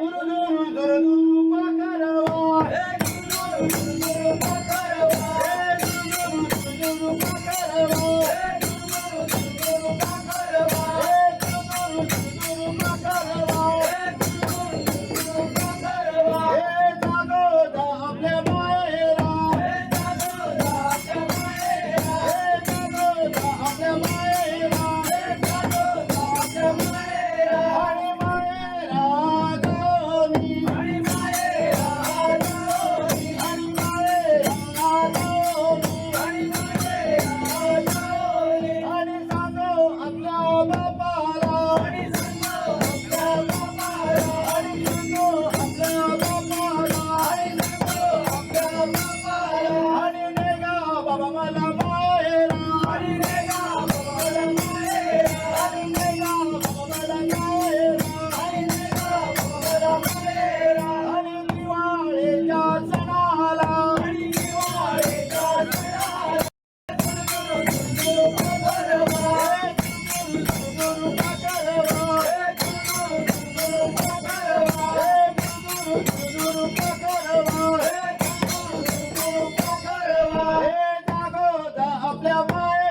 burulur Love my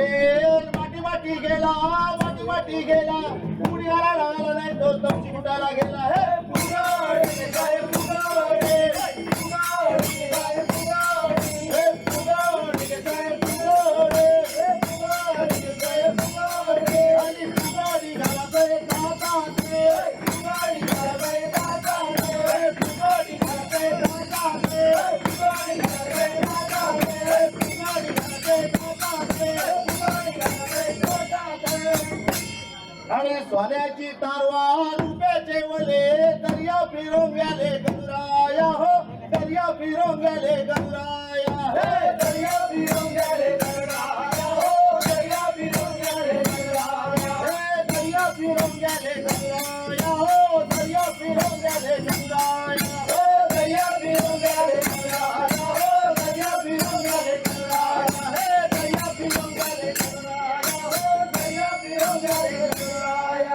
bell वाटी वाटी गेला वाटी वाटी गेला. पुण्याला लागला नाही तो चिमटाला गेला. हे पुगाडी काय पुगाडी आणि आणि सोन्याची तारवा रुपयाचे वले दर्या फिरून गेले गजराया हो. दर्या फिरून गेले गजरा